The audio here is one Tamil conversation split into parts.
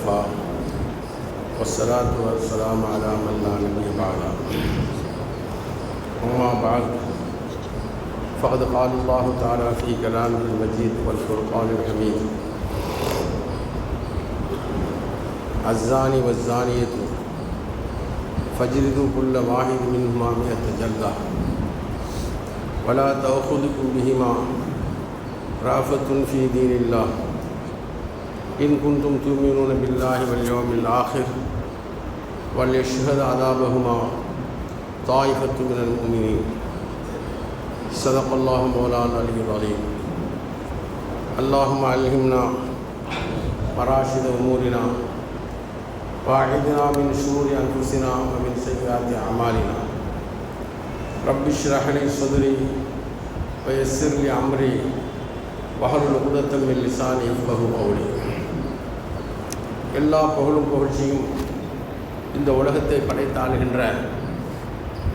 وفا والصلاة والسلام على من لا نبی بعد اما بعد، فقد قال اللہ تعالیٰ فی کلام المجید والفرقان الحمید الزانی والزانیت فجلدوا كل واحد منهما مئة جلدة. ولا تأخذكم بهما رافة في دين الله. إن كنتم تؤمنون بالله واليوم الآخر وليشهد عذابهما طائفة من المؤمنين. صدق الله مولانا العلي العظيم. اللهم علمنا مراشد أمورنا واعذنا من شرور أنفسنا ومن سيئات أعمالنا. رب اشرح لي صدري ويسر لي أمري واحلل عقدة من لساني يفقهوا قولي. எல்லா புகழும் புகழ்ச்சியும் இந்த உலகத்தை படைத்தாளுகின்ற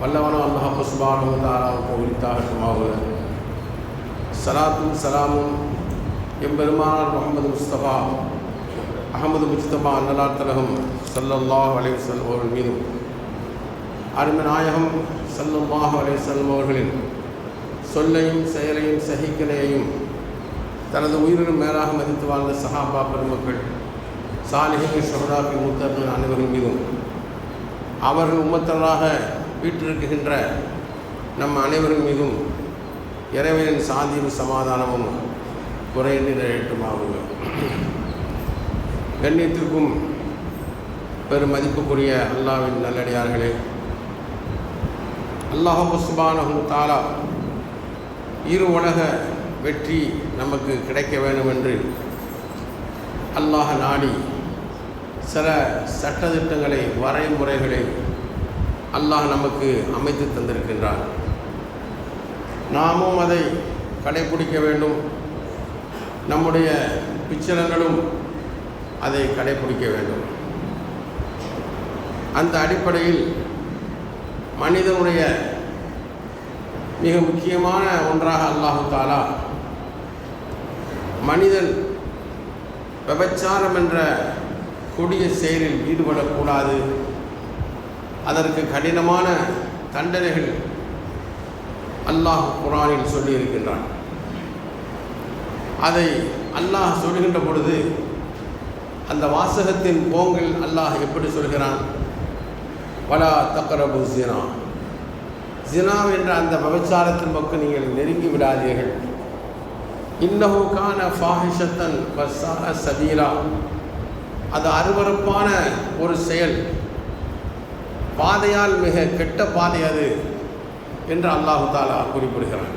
வல்லவன அல்லாஹ் சுபானு தாராவுக்கு உரித்தாகட்டுமாக சலாத்தும் சலாமும் எம்பெருமானார் முகமது முஸ்தபா அகமது முஸ்தபா அன்னலார் தலகம் சல்லல்லாஹ் அலைவசல் அவர்கள் மீதும். அருமை நாயகம் சல்லல்லாஹ் அலைவசல்லம் அவர்களின் சொல்லையும் செயலையும் சகிக்கலையையும் தனது உயிரினும் மேலாக மதித்து வாழ்ந்த சஹாபா பெருமக்கள் சாலிகள் ஷஹதாக்கள் மூத்தர்கள் அனைவர்கள் மீதும் அவர்கள் உமத்தராக வீற்றிருக்கின்ற நம் அனைவர்கள் மீதும் இறைவனின் சாந்தியும் சமாதானமும் குறையின்றி நிழட்டுமாகுங்க கண்ணியத்திற்கும் பெரும் மதிப்புக்குரிய அல்லாவின் நல்லடியார்களே அல்லாஹு சுபானஹு தாலா இரு உலக வெற்றி நமக்கு கிடைக்க வேண்டும் என்று அல்லாஹ் நாடி சில சட்டத்திட்டங்களை வரைமுறைகளை அல்லாஹ் நமக்கு அமைத்து தந்திருக்கின்றார் நாமும் அதை கடைபிடிக்க வேண்டும். நம்முடைய பிச்சரங்களும் அதை கடைபிடிக்க வேண்டும். அந்த அடிப்படையில் மனிதனுடைய மிக முக்கியமான ஒன்றாக அல்லாஹு தாலா மனிதன் விபச்சாரம் என்ற கொடிய செயலில் ஈடுபடக்கூடாது. அதற்கு கடினமான தண்டனைகள் அல்லாஹ் குரானில் சொல்லியிருக்கின்றான். அதை அல்லாஹ் சொல்கின்ற பொழுது அந்த வாசகத்தின் போங்கில் அல்லாஹ் எப்படி சொல்கிறான்? வலா தக்கரபு ஜினா ஜினா என்ற அந்த விபச்சாரத்தின் பக்கம் நீங்கள் நெருங்கி விடாதீர்கள். இன்னஹு கான ஃபாஹிஷத்தன் வசா சபீலா. அது அருவறுப்பான ஒரு செயல். பாதையால் மிக கெட்ட பாதை அது என்று அல்லாஹு தாலா குறிப்பிடுகிறான்.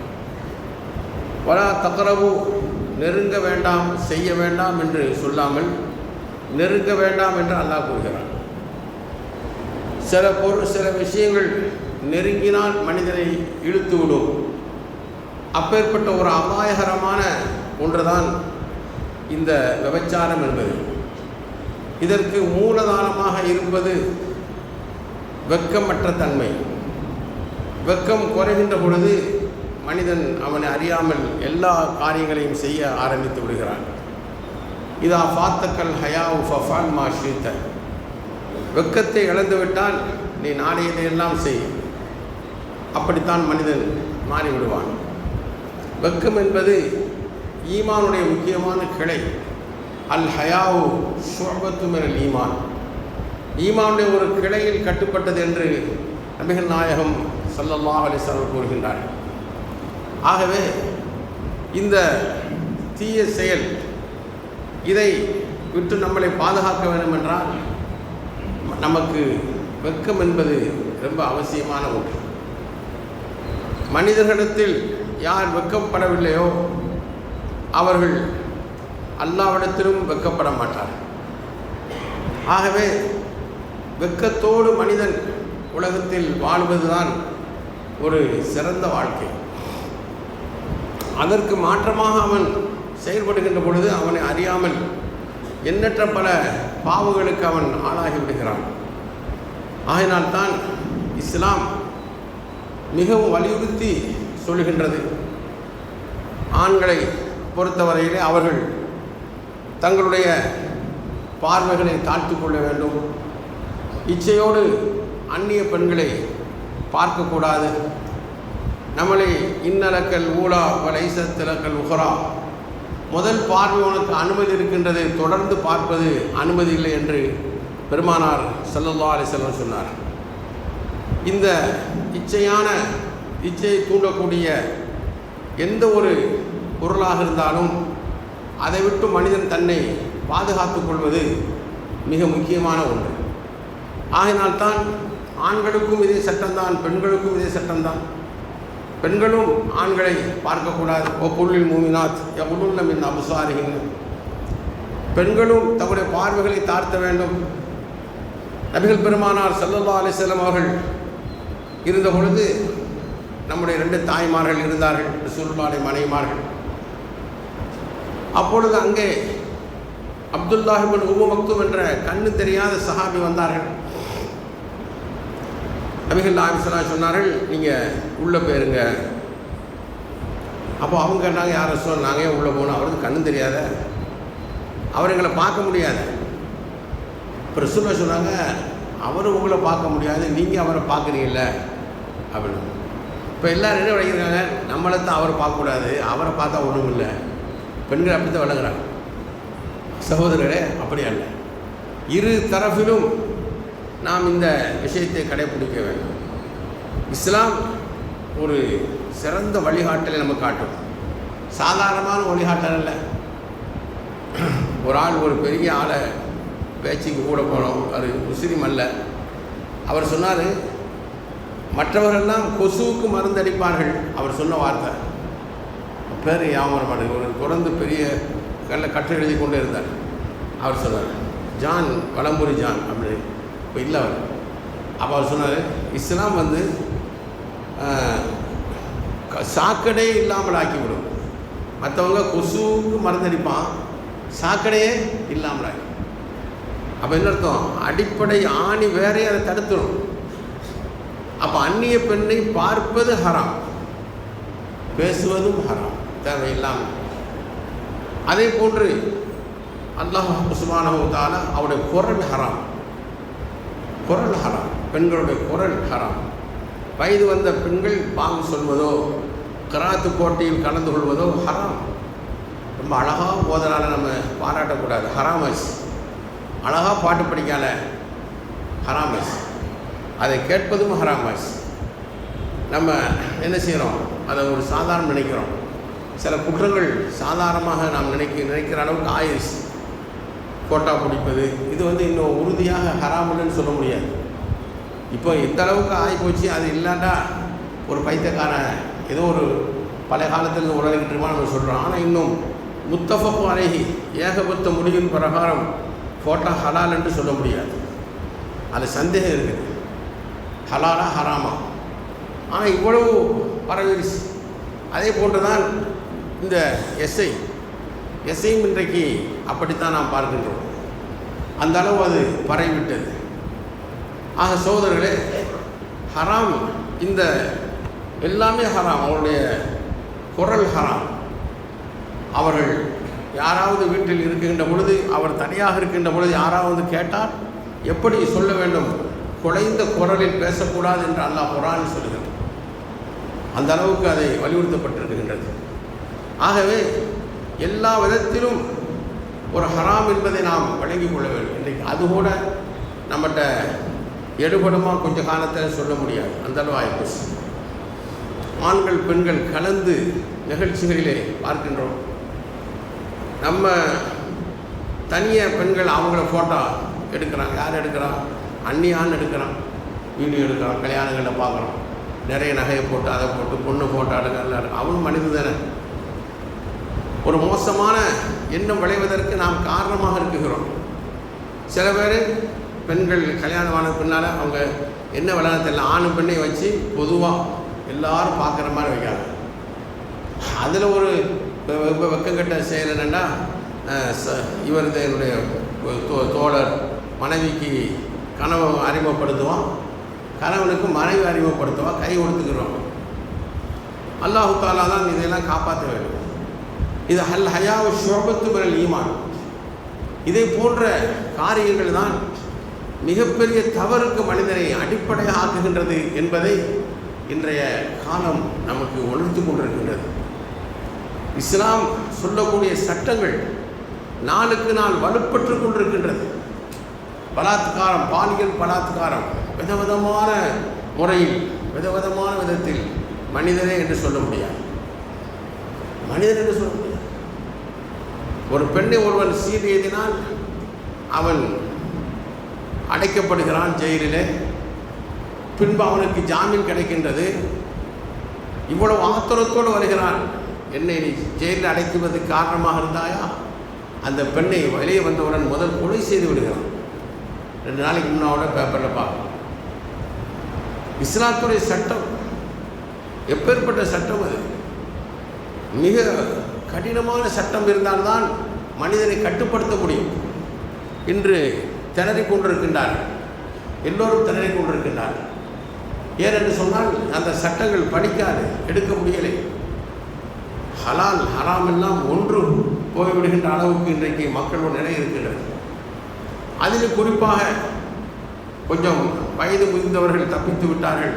வலா தக்கரவு நெருங்க வேண்டாம் செய்ய வேண்டாம் என்று சொல்லாமல் நெருங்க வேண்டாம் என்று அல்லாஹ் கூறுகிறான். சில பொருள் சில விஷயங்கள் நெருங்கினால் மனிதனை இழுத்துவிடும் அப்பேற்பட்ட ஒரு அபாயகரமான ஒன்றுதான் இந்த விபச்சாரம் என்பது. இதற்கு மூலதானமாக இருப்பது வெக்கமற்ற தன்மை. வெக்கம் குறைகின்ற பொழுது மனிதன் அவனை அறியாமல் எல்லா காரியங்களையும் செய்ய ஆரம்பித்து விடுகிறான். இதா ஃபாத்தக்கல் ஹயாவு ஃபஃபான் மா ஷீத்த. வெக்கத்தை இழந்துவிட்டால் நீ நாளையதையெல்லாம் செய். அப்படித்தான் மனிதன் மாறிவிடுவான். வெக்கம் என்பது ஈமானுடைய முக்கியமான கிளை. அல் ஹயாவு ஷோபத்து ஈமான். ஈமானுடைய ஒரு கிளையில் கட்டுப்பட்டது என்று நபிகள் நாயகம் சல்லல்லாஹ் அலிஸ்லாம் கூறுகின்றார் ஆகவே இந்த தீய செயல் இதை விட்டு நம்மளை பாதுகாக்க வேண்டும் என்றால் நமக்கு வெக்கம் என்பது ரொம்ப அவசியமான ஒன்று. மனிதர்களிடத்தில் யார் வெக்கப்படவில்லையோ அவர்கள் அல்லாவிடத்திலும் வெக்கப்பட மாட்டார். ஆகவே வெக்கத்தோடு மனிதன் உலகத்தில் வாழ்வதுதான் ஒரு சிறந்த வாழ்க்கை. அதற்கு மாற்றமாக அவன் செயல்படுகின்ற பொழுது அவனை அறியாமல் எண்ணற்ற பல பாவங்களுக்கு அவன் ஆளாகி விடுகிறான். ஆகினால்தான் இஸ்லாம் மிகவும் வலியுறுத்தி சொல்கின்றது ஆண்களை பொறுத்தவரையிலே அவர்கள் தங்களுடைய பார்வைகளை தாழ்த்தி கொள்ள வேண்டும். இச்சையோடு அந்நிய பெண்களை பார்க்கக்கூடாது. நம்மளை இன்னலக்கல் வடைசர் திலக்கல் உஹரா. முதல் பார்வை உனக்கு அனுமதி இருக்கின்றதை தொடர்ந்து பார்ப்பது அனுமதி இல்லை என்று பெருமானார் சல்லல்லா அலிசல்லம் சொன்னார். இந்த இச்சையான இச்சையை தூண்டக்கூடிய எந்த ஒரு பொருளாக இருந்தாலும் அதை விட்டு மனிதன் தன்னை பாதுகாத்து கொள்வது மிக முக்கியமான ஒன்று. ஆகினால்தான் ஆண்களுக்கும் இதே சட்டம்தான் பெண்களுக்கும் இதே சட்டம்தான். பெண்களும் ஆண்களை பார்க்கக்கூடாது. ஓ பொருளில் மூமினாத் எவ்வளவு இந்த அபசாரிகள் பெண்களும் தங்களுடைய பார்வைகளை தாழ்த்த வேண்டும். நபிகள் பெருமானார் சல்லல்லா அலிசல்லம் அவர்கள் இருந்த பொழுது நம்முடைய ரெண்டு தாய்மார்கள் இருந்தார்கள் ரசூலுல்லாஹி மனைவிமார்கள். அப்பொழுது அங்கே அப்துல்லாஹிபின் உம்மு மக்தும் என்ற கண்ணு தெரியாத சஹாபி வந்தார்கள். நபிகள் ஆபிசலா சொன்னார்கள் நீங்கள் உள்ளே போயிருங்க. அப்போ அவங்க கேட்டாங்க யார் ரசூல்? நாங்கள் உள்ளே போனோம் அவருக்கு கண்ணு தெரியாத. அவர் எங்களை பார்க்க முடியாது. இப்போ ரசூலா சொன்னாங்க அவர் உங்களை பார்க்க முடியாது. நீங்கள் அவரை பார்க்குறீங்கள அப்படின்னு. இப்போ எல்லோரும் என்ன விளைக்கிறாங்க நம்மளை தான் அவரை பார்க்கக்கூடாது. அவரை பார்த்தா ஒன்றும் இல்லை பெண்கள் அப்படி தான் விளங்குறாங்க சகோதரரே அப்படி அல்ல. இரு தரப்பிலும் நாம் இந்த விஷயத்தை கடைபிடிக்க வேண்டும். இஸ்லாம் ஒரு சிறந்த வழிகாட்டலை நம்ம காட்டும். சாதாரணமான வழிகாட்டல் அல்ல. ஒரு ஆள் ஒரு பெரிய ஆளை பேச்சுக்கு கூட போனோம். அது முஸ்லீம் அல்ல. அவர் சொன்னார் மற்றவர்கள்லாம் கொசுவுக்கு மருந்தடிப்பார்கள். அவர் சொன்ன வார்த்தை. பேர் யாமரம் மாட்டேங்க ஒரு தொடர்ந்து பெரிய கல்ல கட்டை எழுதி கொண்டே இருந்தார். அவர் சொன்னார் ஜான் வளம்புரி ஜான் அப்படின்னு இப்போ இல்லை அவர். அப்போ அவர் சொன்னார் இஸ்லாம் வந்து சாக்கடை இல்லாமல் ஆக்கிவிடும். மற்றவங்க கொசுவுக்கு மருந்தடிப்பான் சாக்கடையே இல்லாமல் ஆகி அப்போ என்ன அர்த்தம்? அடிப்படை ஆணி வேறே அதை தடுத்துடும் அப்போ அந்நிய பெண்ணை பார்ப்பது ஹராம் பேசுவதும் ஹராம். தேவையில்லாமல் அதே போன்று அல்லாஹ் சுபானவத்தால அவருடைய குரல் ஹராம். குரல் ஹராம். பெண்களுடைய குரல் ஹராம். வயது வந்த பெண்கள் பாங்கு சொல்வதோ கராத்து போட்டியில் கலந்து கொள்வதோ ஹராம். ரொம்ப அழகாக போதனால நம்ம பாராட்டக்கூடாது. ஹராமஸ் அழகாக பாட்டு படிக்கால ஹராமஸ் அதை கேட்பதும் ஹராமஸ் நம்ம என்ன செய்கிறோம் அதை ஒரு சாதாரணம் நினைக்கிறோம். சில குற்றங்கள் சாதாரணமாக நாம் நினைக்க நினைக்கிற அளவுக்கு ஆயிடுச்சு கோட்டா பிடிப்பது இது வந்து இன்னும் உறுதியாக ஹராமல்னு சொல்ல முடியாது. இப்போ இந்த அளவுக்கு ஆகிப்போச்சு அது இல்லாட்டா ஒரு பைத்தியக்காரன் ஏதோ ஒரு பழைய காலத்தில் உடலுக்கிட்டுமா நம்ம சொல்கிறோம் ஆனால் இன்னும் முத்தஃபப்பு அழகி ஏகபத்த முடிவின் பிரகாரம் ஃபோட்டா ஹலால் என்று சொல்ல முடியாது. அது சந்தேகம் இருக்குது ஹலாலா ஹராமா? ஆனால் இவ்வளவு பரவிடுச்சு. அதே போன்று தான் இந்த எஸ்ஐ எஸ்ஐயும் இன்றைக்கு அப்படித்தான் நாம் பார்க்கின்றோம். அந்த அளவு அது பரவிவிட்டது. ஆக சோதரர்களே ஹராம் இந்த எல்லாமே ஹராம் அவருடைய குரல் ஹராம். அவர்கள் யாராவது வீட்டில் இருக்கின்ற பொழுது அவர் தனியாக இருக்கின்ற பொழுது யாராவது கேட்டால் எப்படி சொல்ல வேண்டும்? குலைந்த குரலில் பேசக்கூடாது என்று அல்லாஹ் குரான் சொல்கிறது அந்த அளவுக்கு அதை வலியுறுத்தப்பட்டிருக்கின்றது. ஆகவே எல்லா விதத்திலும் ஒரு ஹராம் என்பதை நாம் வழங்கிக் கொள்ள வேண்டும். இன்றைக்கு அது கூட நம்மகிட்ட எடுபடுமா? கொஞ்ச காலத்தில் சொல்ல முடியாது. அந்த அளவு ஆயிப்போச்சு. ஆண்கள் பெண்கள் கலந்து நிகழ்ச்சிகளிலே பார்க்கின்றோம். நம்ம தனியாக பெண்கள் அவங்கள ஃபோட்டோ எடுக்கிறாங்க. யார் எடுக்கிறான் அந்நியான்னு எடுக்கிறான். வீடியோ எடுக்கிறான். கல்யாணங்களில் பார்க்குறோம். நிறைய நகையை போட்டு அதை போட்டு பொண்ணு ஃபோட்டோ எடுக்கிறாங்க அவனும் மனித தானே. ஒரு மோசமான எண்ணம் விளைவதற்கு நாம் காரணமாக இருக்குகிறோம். சில பேர் பெண்கள் கல்யாணம் ஆன பின்னால் அவங்க என்ன விளையாட தெரியல. ஆணும் பெண்ணையும் வச்சு பொதுவாக எல்லாரும் பார்க்குற மாதிரி வைக்காங்க அதில் ஒரு வெக்கங்கட்ட செயல் என்னென்னா இவர் என்னுடைய தோ- தோழர் மனைவிக்கு கணவன் அறிமுகப்படுத்துவோம் கணவனுக்கு மனைவி அறிமுகப்படுத்துவோம் கை கொடுத்துக்கிறோம். அல்லாஹு தாலா தான் இதையெல்லாம் காப்பாற்ற வேண்டும். இது ஹல் ஹயா ஷோபத்து மினல் ஈமான். இதை போன்ற காரியங்கள் தான் மிகப்பெரிய தவறுக்கு மனிதனை அடிப்படையாக ஆக்குகின்றது என்பதை இன்றைய காலம் நமக்கு உணர்த்து கொண்டிருக்கின்றது. இஸ்லாம் சொல்லக்கூடிய சட்டங்கள் நாளுக்கு நாள் வலுப்பற்று கொண்டிருக்கின்றது. பலாத்காரம் பாலியல் பலாத்காரம் விதவிதமான முறையில் விதவிதமான விதத்தில் மனிதனே என்று சொல்ல முடியாது. மனிதன் என்று சொல்ல முடியாது. ஒரு பெண்ணை ஒருவன் சீரியதினால் அவன் அடைக்கப்படுகிறான் ஜெயிலிலே. பின்பு அவனுக்கு ஜாமீன் கிடைக்கின்றது. இவ்வளவு ஆத்திரத்தோடு வருகிறான். என்னை நீ ஜெயிலில் அடைக்குவதற்கு காரணமாக இருந்தாயா? அந்த பெண்ணை வெளியே வந்தவுடன் முதல் கொலை செய்து விடுகிறான். ரெண்டு நாளைக்கு முன்னாவோட பேப்பரில் பார்க்கலாம் இஸ்லாத்துடைய சட்டம் எப்பேற்பட்ட சட்டம் அது? மிக கடினமான சட்டம் இருந்தால்தான் மனிதனை கட்டுப்படுத்த முடியும். இன்று திணறிக் கொண்டிருக்கின்றார்கள் எல்லோரும் திணறிக் கொண்டிருக்கின்றார்கள் ஏனென்று சொன்னால் அந்த சட்டங்கள் படிக்காது எடுக்க முடியலை. ஹலால் ஹராம் எல்லாம் ஒன்று போய்விடுகின்ற அளவுக்கு இன்றைக்கு மக்களோட நிலை இருக்கின்றது. அதில் குறிப்பாக கொஞ்சம் வயது முதிர்ந்தவர்கள் தப்பித்து விட்டார்கள்.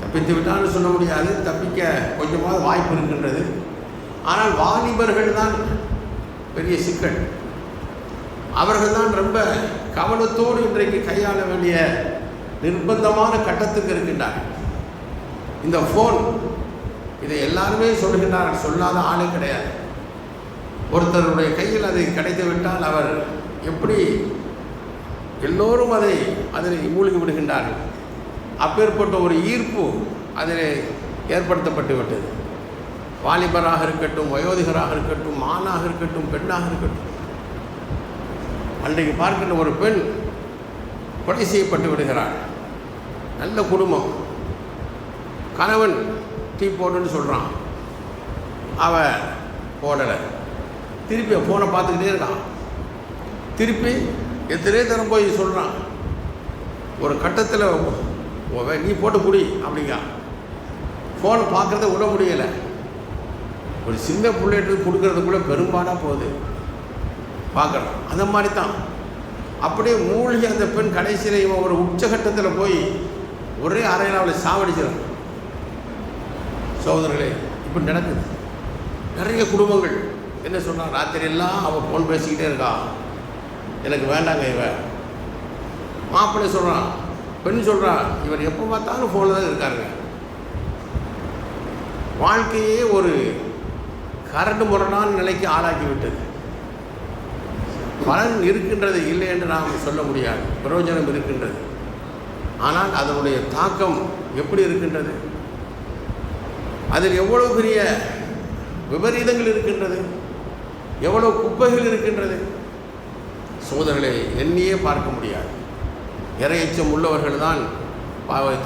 தப்பித்து விட்டான்னு சொல்ல முடியாது. தப்பிக்க கொஞ்சமாவது வாய்ப்பு இருக்கின்றது. ஆனால் வாலிபர்கள் தான் பெரிய சிக்கல். அவர்கள் தான் ரொம்ப கவனத்தோடு இன்றைக்கு கையாள வேண்டிய நிர்பந்தமான கட்டத்துக்கு இருக்கின்றார்கள். இந்த ஃபோன் இதை எல்லாருமே சொல்கின்றார்கள் சொல்லாத ஆளே கிடையாது. ஒருத்தருடைய கையில் அது கிடைத்து விட்டால் அவர் எப்படி எல்லோரும் அதை அதில் மூழ்கி விடுகின்றார்கள். அப்பேற்பட்ட ஒரு ஈர்ப்பு அதில் ஏற்படுத்தப்பட்டு விட்டது. வாலிபராக இருக்கட்டும் வயோதிகராக இருக்கட்டும் ஆணாக இருக்கட்டும் பெண்ணாக இருக்கட்டும். அன்றைக்கு பார்க்கின்ற ஒரு பெண் கொலை செய்யப்பட்டு விடுகிறாள். நல்ல குடும்பம். கணவன் டீ போடுன்னு சொல்கிறான் அவ போடலை. திருப்பி ஃபோனை பார்த்துக்கிட்டே இருக்கான். திருப்பி எத்தனையோ தரம் போய் சொல்கிறான் ஒரு கட்டத்தில் நீ போட்டு குடி அப்படிங்க. ஃபோன் பார்க்குறத விட முடியலை. ஒரு சின்ன பிள்ளைட்டு கொடுக்கறதுக்குள்ளே பெரும்பாடாக போகுது. பார்க்கலாம் அந்த மாதிரி தான் அப்படியே மூழ்கி அந்த பெண் கடைசியில் இவன் ஒரு உச்சகட்டத்தில் போய் ஒரே அறையில் அவளை சாவடிச்சிடும் சகோதரர்களே இப்படி நடக்குது. நிறைய குடும்பங்கள் என்ன சொன்னான் ராத்திரியெல்லாம் அவன் அவள் ஃபோன் பேசிக்கிட்டே இருக்கா. எனக்கு வேண்டாங்க இவன் மாப்பிள்ளை சொல்கிறான் பெண் சொல்கிறான் இவர் எப்போ பார்த்தாலும் ஃபோனில் தான் இருக்காருங்க. வாழ்க்கையே ஒரு கரண்டு முரடான நிலைக்கு ஆளாக்கிவிட்டது பலன் இருக்கின்றது இல்லை என்று நாம் சொல்ல முடியாது. பிரயோஜனம் இருக்கின்றது. ஆனால் அதனுடைய தாக்கம் எப்படி இருக்கின்றது? அதில் எவ்வளவு பெரிய விபரீதங்கள் இருக்கின்றது? எவ்வளவு குப்பைகள் இருக்கின்றது? சோதனைகளை எண்ணியே பார்க்க முடியாது. இறையச்சம் உள்ளவர்கள் தான்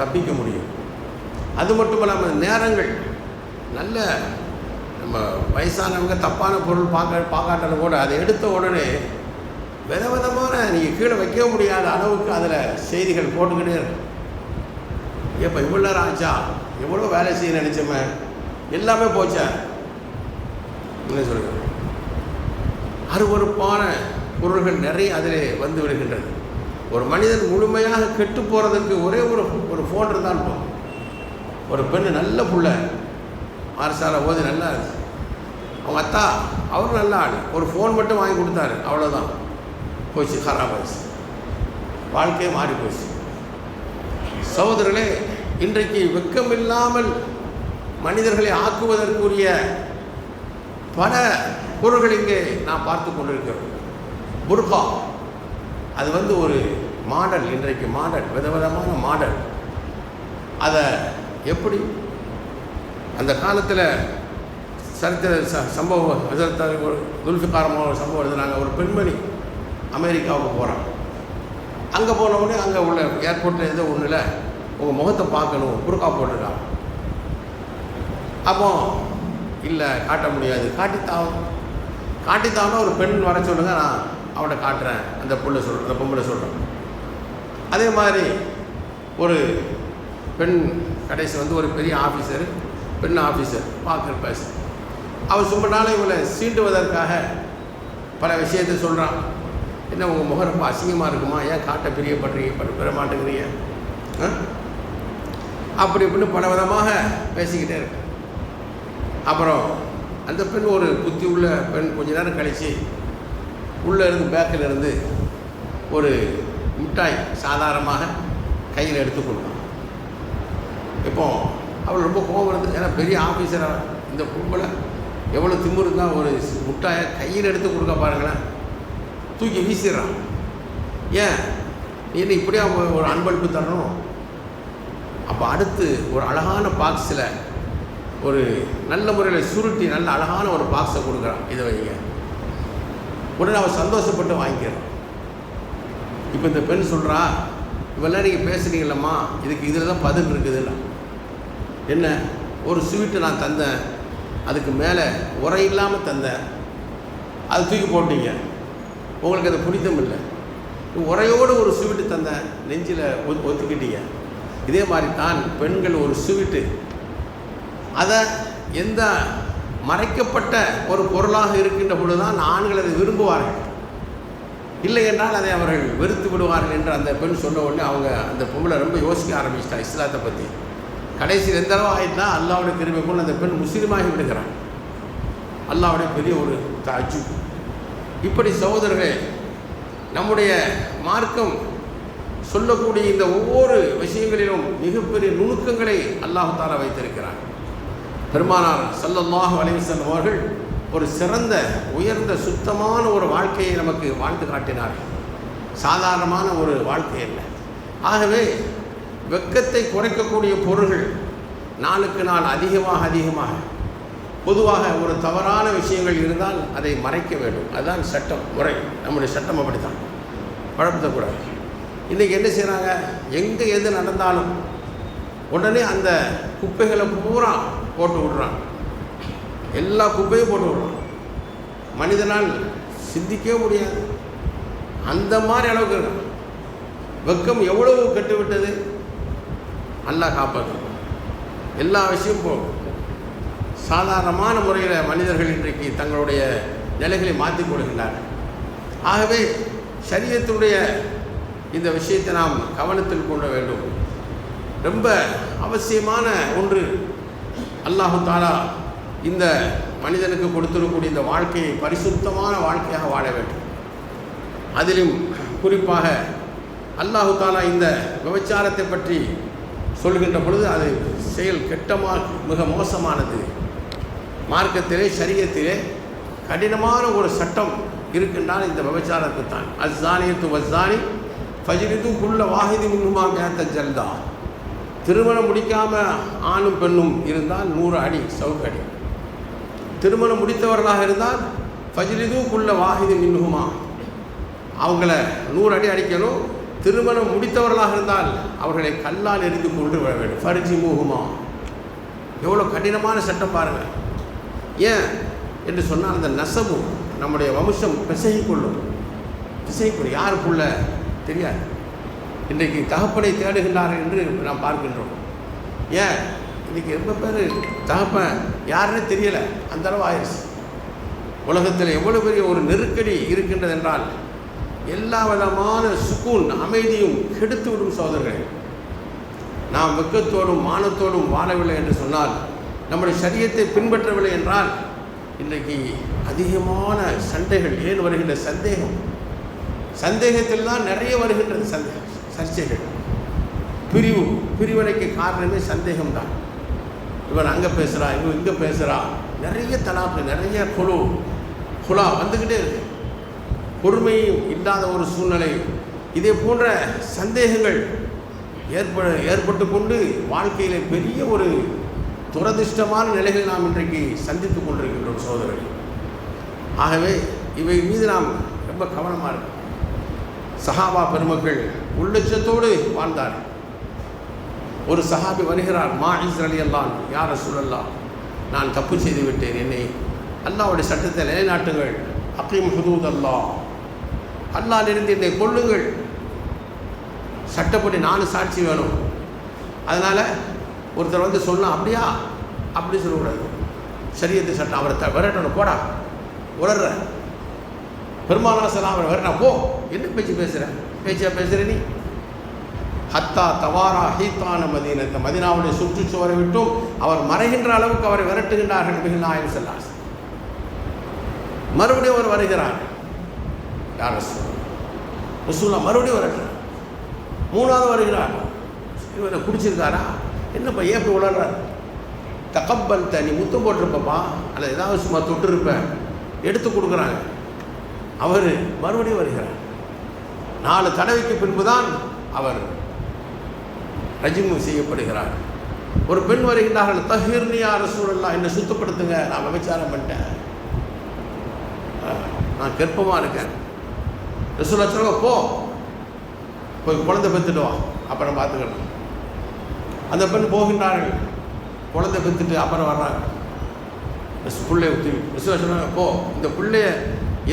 தப்பிக்க முடியும். அது மட்டும் இல்லாமல் நேரங்கள் நல்ல நம்ம வயசானவங்க தப்பான பொருள் பார்க்க பார்க்காட்டாலும் கூட அதை எடுத்த உடனே வித விதமான நீங்கள் கீழே வைக்க முடியாத அளவுக்கு அதில் செய்திகள் போட்டுக்கிட்டே இருக்கும். ஏப்பா இவ்வளோ நேரம் ஆச்சா? எவ்வளோ வேலை செய்ய நினச்சோமே? எல்லாமே போச்சா? என்ன சொல்லுங்க அருவறுப்பான பொருள்கள் நிறைய அதில் வந்து விடுகின்றது. ஒரு மனிதன் முழுமையாக கெட்டு போகிறதுக்கு ஒரே ஒரு ஒரு ஃபோன் இருந்தால் போதும். ஒரு பெண்ணு நல்ல பிள்ளை மாரசால ஓதி நல்லா இருக்கு. அவங்க அத்தா அவரும் நல்ல ஆள் ஒரு ஃபோன் மட்டும் வாங்கி கொடுத்தாரு. அவ்வளோதான் போச்சு ஹராப் ஆயிடுச்சு. வாழ்க்கையே மாறி போச்சு. சகோதரர்களே இன்றைக்கு வெக்கமில்லாமல் மனிதர்களை ஆக்குவதற்குரிய பல பொருள்கள் இங்கே நாம் பார்த்து கொண்டிருக்கிறோம். புர்கா. அது வந்து ஒரு மாடல் இன்றைக்கு மாடல் விதவிதமான மாடல். அதை எப்படி அந்த காலத்தில் சரித்திர ச சம்பவம் ஹசரத் துல்ஃபிகாரமாக ஒரு சம்பவம் எழுதுனாங்க ஒரு பெண்மணி அமெரிக்காவுக்கு போகிறான் அங்கே போன உடனே அங்கே உள்ள ஏர்போர்ட்டில் ஏதோ ஒன்றில் உங்கள் முகத்தை பார்க்கணும் புருக்கா போட்டுருக்கான். அப்போ இல்லை காட்ட முடியாது. காட்டித்தாவும் காட்டித்தாவும் ஒரு பெண் வர சொல்லுங்க நான் அவனை காட்டுறேன். அந்த புள்ள சொல்கிறேன் அந்த பொம்பளை சொல்கிறேன் அதே மாதிரி ஒரு பெண் கடைசி வந்து ஒரு பெரிய ஆஃபீஸர் பெண் ஆஃபீஸர் பார்க்குற பஸ் அவர் சும்மா நாள் இவளை சீண்டுவதற்காக பல விஷயத்தை சொல்கிறான் என்ன உங்கள் முகம் ரொம்ப அசிங்கமாக இருக்குமா? ஏன் காட்டை பிரியப்படுறீங்க? பட் பெற மாட்டேங்கிறீங்க? அப்படி இப்படின்னு பல விதமாக பேசிக்கிட்டே இருக்கு. அப்புறம் அந்த பெண் ஒரு புத்தி உள்ள பெண் கொஞ்ச நேரம் கழித்து உள்ளே இருந்து பேக்கில் இருந்து ஒரு மிட்டாய் சாதாரணமாக கையில் எடுத்து கொடுத்தான் இப்போ அவள் ரொம்ப கோபம் இருந்தது ஏன்னா பெரிய ஆஃபீஸராக இந்த கும்பலை எவ்வளோ திமிரு இருந்தால் ஒரு முட்டாயை கையில் எடுத்து கொடுக்க பாருங்களேன். தூக்கி வீசிடுறான். ஏன்? நீ என்ன இப்படியே ஒரு ஒரு அன்பளிப்பு தரணும்? அப்போ அடுத்து ஒரு அழகான பாக்ஸில் ஒரு நல்ல முறையில் சுருட்டி நல்ல அழகான ஒரு பாக்ஸை கொடுக்குறான். இதை வைங்க. உடனே அவன் சந்தோஷப்பட்டு வாங்கிக்கிறான். இப்போ இந்த பெண் சொல்கிறா இவெல்லாம் நீங்கள் பேசுனீங்களம்மா இதுக்கு இதில் தான் பதில் இருக்குதுல்ல என்ன? ஒரு ஸ்வீட்டு நான் தந்தேன். அதுக்கு மேலே உரை இல்லாமல் தந்தேன். அது தூக்கி போட்டீங்க. உங்களுக்கு அது பிடித்தம் இல்லை. உரையோடு ஒரு ஸ்வீட்டு தந்தேன். நெஞ்சில் ஒத்துக்கிட்டீங்க. இதே மாதிரி தான் பெண்கள் ஒரு ஸ்வீட்டு. அதை எந்த மறைக்கப்பட்ட ஒரு பொருளாக இருக்கின்ற பொழுது தான் ஆண்கள் அதை விரும்புவார்கள். இல்லை என்றால் அதை அவர்கள் வெறுத்து விடுவார்கள் என்று அந்த பெண் சொன்ன உடனே அவங்க அந்த பொம்பளை ரொம்ப யோசிக்க ஆரம்பிச்சிட்டா இஸ்லாத்தை பற்றி கடைசியில் எந்த அளவு ஆயிட்டுனா அல்லாவுடைய கிருபை கொண்டு அந்த பெண் முஸ்லீமாகி விடுகிறான் அல்லாவுடைய பெரிய ஒரு தாஜு இப்படி சகோதரர்களே நம்முடைய மார்க்கம் சொல்லக்கூடிய இந்த ஒவ்வொரு விஷயங்களிலும் மிகப்பெரிய நுணுக்கங்களை அல்லாஹு வைத்திருக்கிறார் பெருமானார் ஸல்லல்லாஹு அலைவசன் அவர்கள் ஒரு சிறந்த உயர்ந்த சுத்தமான ஒரு வாழ்க்கையை நமக்கு வாழ்ந்து காட்டினார்கள். சாதாரணமான ஒரு வாழ்க்கை இல்லை ஆகவே வெக்கத்தை குறைக்கக்கூடிய பொருள்கள் நாளுக்கு நாள் அதிகமாக அதிகமாக. பொதுவாக ஒரு தவறான விஷயங்கள் இருந்தால் அதை மறைக்க வேண்டும். அதுதான் சட்டம் முறை. நம்முடைய சட்டம் அப்படித்தான். குழப்பத்தக்கூடாது இன்றைக்கி என்ன செய்கிறாங்க எங்கே எது நடந்தாலும் உடனே அந்த குப்பைகளை பூரா போட்டு விடுறான் எல்லா குப்பையும் போட்டு விடுறான் மனிதனால் சிந்திக்கவே முடியாது. அந்த மாதிரி அளவுக்கு வெக்கம் எவ்வளவு கெட்டுவிட்டது? அல்லாஹ் காப்பாற்றும். எல்லா விஷயமும் போகும். சாதாரணமான முறையில் மனிதர்கள் இன்றைக்கு தங்களுடைய நிலைகளை மாற்றிக் கொள்கின்றார்கள். ஆகவே சரியத்தினுடைய இந்த விஷயத்தை நாம் கவனத்தில் கொள்ள வேண்டும். ரொம்ப அவசியமான ஒன்று அல்லாஹு தாலா இந்த மனிதனுக்கு கொடுத்திருக்கக்கூடிய இந்த வாழ்க்கையை பரிசுத்தமான வாழ்க்கையாக வாழ வேண்டும். அதிலும் குறிப்பாக அல்லாஹு தாலா இந்த விபச்சாரத்தை பற்றி சொல்கின்ற பொழுது அது செயல் கெட்டமா மிக மோசமானது. மார்க்கத்திலே சரியத்திலே கடினமான ஒரு சட்டம் இருக்கின்றால் இந்த விபச்சாரத்துக்கு தான் அஸ்தானியத்து வஸ்தானி ஃபஜ்ரிது குள்ள வாஹிதி முன்னுமா மேத்த ஜல்தா. திருமணம் முடிக்காமல் ஆணும் பெண்ணும் இருந்தால் நூறு அடி சவுக்கடி திருமணம் முடித்தவர்களாக இருந்தால் ஃபஜ்ரிது குள்ள வாஹிதி மின்னுமா அவங்கள நூறு அடி அடிக்கணும் திருமணம் முடித்தவர்களாக இருந்தால் அவர்களை கல்லால் எரிந்து கொண்டு வர வேண்டும். ஃபர்ஜி மூகுமா. எவ்வளோ கடினமான சட்டம் பாருங்கள் ஏன் என்று சொன்னால் அந்த நெசவும் நம்முடைய வம்சம் பிசைக் கொள்ளும் பிசைக்கொள்ளும் யாருக்குள்ள? தெரியாது. இன்றைக்கு தகப்பனை தேடுகின்றார்கள் என்று நாம் பார்க்கின்றோம். ஏன்? இன்றைக்கி ரொம்ப பேர் தகப்பன் யாருன்னு தெரியலை. அந்த அளவு ஆயிடுச்சு. உலகத்தில் எவ்வளோ பெரிய ஒரு நெருக்கடி இருக்கின்றது என்றால் எல்லா விதமான சுக்கூன் அமைதியும் கெடுத்து விடும் சோதரர்களே நாம் வெக்கத்தோடும் மானத்தோடும் வாழவில்லை என்று சொன்னால் நம்முடைய சரியத்தை பின்பற்றவில்லை என்றால் இன்றைக்கு அதிகமான சண்டைகள் ஏன் வருகின்ற சந்தேகம்? சந்தேகத்தில் தான் நிறைய வருகின்றது சந்தே சர்ச்சைகள். பிரிவு பிரிவினைக்கு காரணமே சந்தேகம்தான். இவன் அங்கே பேசுகிறா இவன் இங்கே பேசுகிறா நிறைய தலாப்பு நிறைய குழு குலா வந்துக்கிட்டே இருக்கு. பொறுமையும் இல்லாத ஒரு சூழ்நிலை. இதே போன்ற சந்தேகங்கள் ஏற்ப ஏற்பட்டு கொண்டு வாழ்க்கையில் பெரிய ஒரு துரதிர்ஷ்டமான நிலைகளை நாம் இன்றைக்கு சந்தித்து கொண்டிருக்கின்றோம் சோதரர்கள் ஆகவே இவை மீது நாம் ரொம்ப கவனமாக இருக்கும் சஹாபா பெருமக்கள் உள்ளட்சத்தோடு வாழ்ந்தார் ஒரு சஹாபி வருகிறார் மா இஸ்ரலி அல்லான் யார் சொல்லலாம் நான் தப்பு செய்து விட்டேன் என்னை அல்லாவுடைய சட்டத்தை நிலைநாட்டுங்கள் அக்கீம் ஹுதூத் அல்லாஹ் அல்லாலிருந்து இதை கொள்ளுங்கள் சட்டப்படி நானும் சாட்சி வேணும். அதனால் ஒருத்தர் வந்து சொல்லலாம் அப்படியா? அப்படி சொல்லக்கூடாது. சரியத்து சட்டம் அவரை த விரட்டணும். போடா. உளர்ற பெருமானாசலாம் அவரை விரட்டா. போ. என்ன பேச்சு பேசுகிற பேச்சா பேசுகிற நீ? ஹத்தா தவாரா ஹீத்தான மதீனத்தை மதினாவுடைய சுற்றுச்சுவரை விட்டும் அவர் மறைகின்ற அளவுக்கு அவரை விரட்டுகின்றார்கள் நபிகள் நாயகம் செல்லாஸ் மறுபடியும் அவர் வருகிறார். யார் ரசூல் ரசூல்லா மறுபடியும் வருகிறார். மூணாவது வருகிறார். இவரை குடிச்சிருக்காரா? என்னப்பா ஏன் இப்படி உளர்றார் தகப்பல் தண்ணி முத்தம் போட்டிருப்பப்பா அல்ல ஏதாவது சும்மா தொட்டிருப்பேன். எடுத்து கொடுக்குறாங்க. அவர் மறுபடியும் வருகிறார். நாலு தடவைக்கு பின்புதான் அவர் ரஜிமு செய்யப்படுகிறார். ஒரு பெண் வருகிறார்கள் தஹீர்னியா ரசூலல்லா என்னை சுத்தப்படுத்துங்க நான் விபச்சாரம் பண்ணிட்டேன். நான் கர்ப்பமாக இருக்கேன். ரசூலா சொல்லுங்க போ. போய் குழந்தை பெற்றுட்டு வா. அப்புறம் பார்த்துக்கணும் அந்த பெண் போகின்றார்கள். குழந்தை பெற்றுட்டு அப்புறம் வர்றாங்க. பிள்ளைய ஊற்றி ரசூலா சொன்னாங்க போ. இந்த பிள்ளைய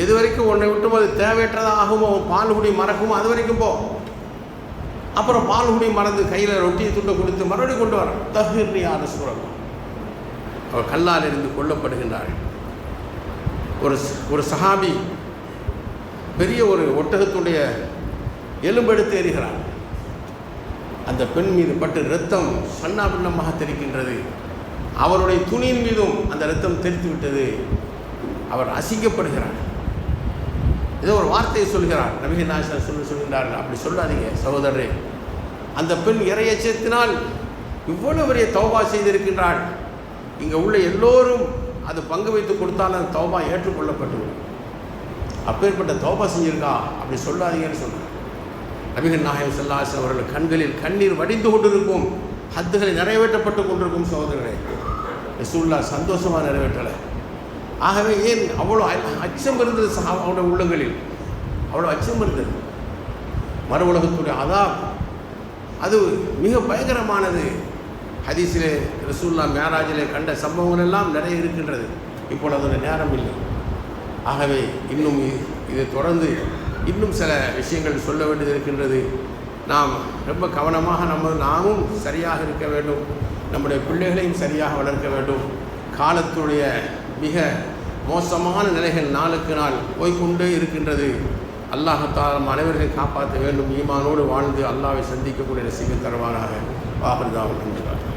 எது வரைக்கும் உன்னை விட்டும் அது தேவையற்றதாக ஆகுமோ பால் குடி மறக்குமோ அது வரைக்கும் போ. அப்புறம் பால் குடி மறந்து கையில் ரொட்டியை துண்டை கொடுத்து மறுபடியும் கொண்டு வர. தகுதி சூழல் அவர் கல்லால் இருந்து கொல்லப்படுகின்றார்கள். ஒரு ஒரு சஹாபி பெரிய ஒரு ஒட்டகத்துடைய எலும்பெடுத்து எறிகிறான் அந்த பெண் மீது பட்டு இரத்தம் சன்னா பின்னமாக தெரிக்கின்றது அவருடைய துணியின் மீதும் அந்த இரத்தம் தெரித்து விட்டது. அவர் அசிங்கப்படுகிறார். ஏதோ ஒரு வார்த்தையை சொல்கிறார். நபிகள் நாசர் சொல்லி சொல்கின்றார்கள். அப்படி சொல்லாதீங்க சகோதரரே. அந்த பெண் இறையச்சத்தினால் இவ்வளவு பெரிய தௌபா செய்திருக்கின்றாள். இங்கே உள்ள எல்லோரும் அது பங்கு வைத்து கொடுத்தால் அந்த தௌபா ஏற்றுக்கொள்ளப்பட்டுவிடும். அப்பேற்பட்ட தோபா செஞ்சிருக்கா? அப்படி சொல்லாதீங்கன்னு சொன்னார் நபிகள் நாயகம் செல்லாசன் அவர்கள் கண்களில் கண்ணீர் வடிந்து கொண்டிருக்கும் ஹத்துகளை நிறைவேற்றப்பட்டு கொண்டிருக்கும் சகோதரர்களே ரசூல்லா சந்தோஷமாக நிறைவேற்றலை. ஆகவே ஏன் அவ்வளோ அச்சம் இருந்தது அவனுடைய உள்ளங்களில்? அவ்வளோ அச்சம் இருந்தது. மறு உலகத்துடைய அதா அது மிக பயங்கரமானது. ஹதீஸிலே ரசூல்லா மேராஜிலே கண்ட சம்பவங்கள் எல்லாம் நிறைய இருக்கின்றது. இப்பொழுது அதோட நேரம் இல்லை. ஆகவே இன்னும் இது தொடர்ந்து இன்னும் சில விஷயங்கள் சொல்ல வேண்டியது இருக்கின்றது. நாம் ரொம்ப கவனமாக நம்ம நாமும் சரியாக இருக்க வேண்டும். நம்முடைய பிள்ளைகளையும் சரியாக வளர்க்க வேண்டும். காலத்துடைய மிக மோசமான நிலைகள் நாளுக்கு நாள் போய்கொண்டே இருக்கின்றது. அல்லாஹத்தால் அனைவரையும் காப்பாற்ற வேண்டும். ஈமானோடு வாழ்ந்து அல்லாவை சந்திக்கக்கூடிய ரசிகன் தருவாராக வாகர்தான்